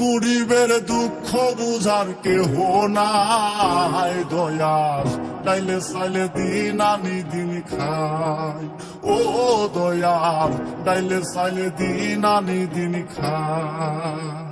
গরিবের দুঃখ বুঝার কেহ নাই। দয়াল তাইলে সাইলে দিন আনি দিন খাই। ও দয়াল তাইলে সাইলে দিন আনি দিন খাই।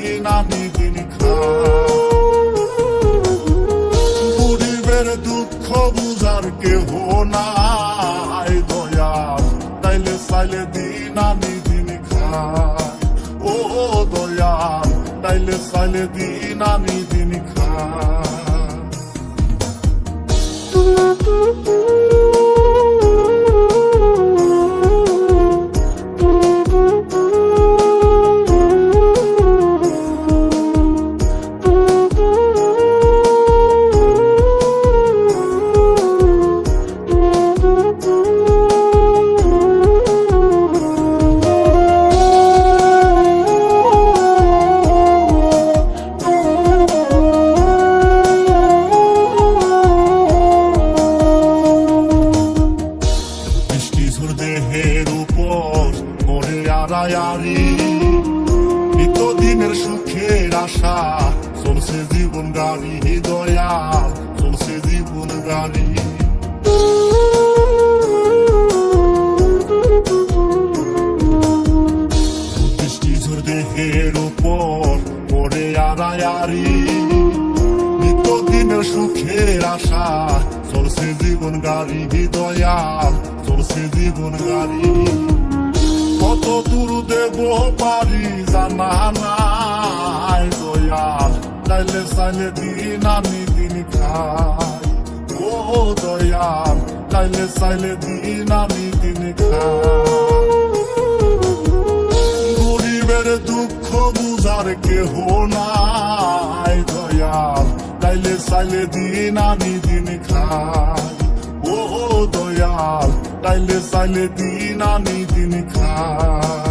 তাইলে দিন আমি দিন খাই। ও দয়াল তাইলে সাইলে দিন আমি দিন আড়ায়ারি নিত্যদিনের সুখের আশা। চলছে জীবন গাড়ি দয়া চলছে জীবন গাড়ি। দেহের উপর পরে আড়ায়ারি নিত্যদিনের সুখের আশা। চলছে জীবন গাড়ি দয়াল, চলছে জীবন গাড়ি। কত দূর দেব পারি জানা নাই দয়াল চাইলে চাইলে দিন আমি দিন খাই ও দয়াল চাইলে চাইলে দিন আমি দিন খাই গরিবের দুঃখ বুঝার কেহ নাই দয়াল তাইলে চাইলে দিন আমি দিন খাই ও দয়াল তাইলে চাইলে দিন আমি দিন খাই।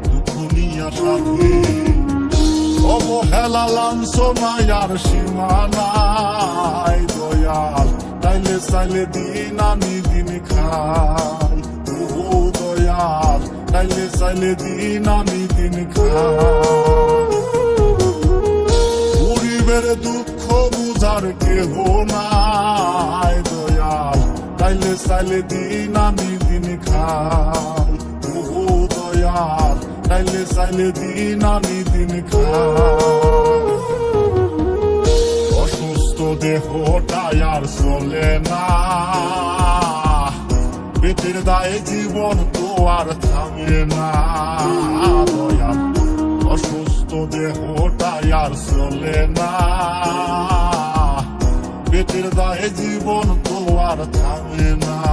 দুঃখ নিয়া সাথে অবহেলা লাঞ্ছনায়ার সীমানাই দয়াল তাইলে চাইলে দিন আমি দিন খাই ও দয়াল তাইলে চাইলে দিন আমি দিন খাই গরিবের দুঃখ বুঝার কেহ নাই দয়াল তাইলে চাইলে দিন চাইলে দিন, আমি দিন অসুস্থ দেহটাই আর চলে না। পেটের দায়ে জীবন তো আর থামে না। অসুস্থ দেহটাই আর চলে না। পেটের দায়ে জীবন তো আর থামে না।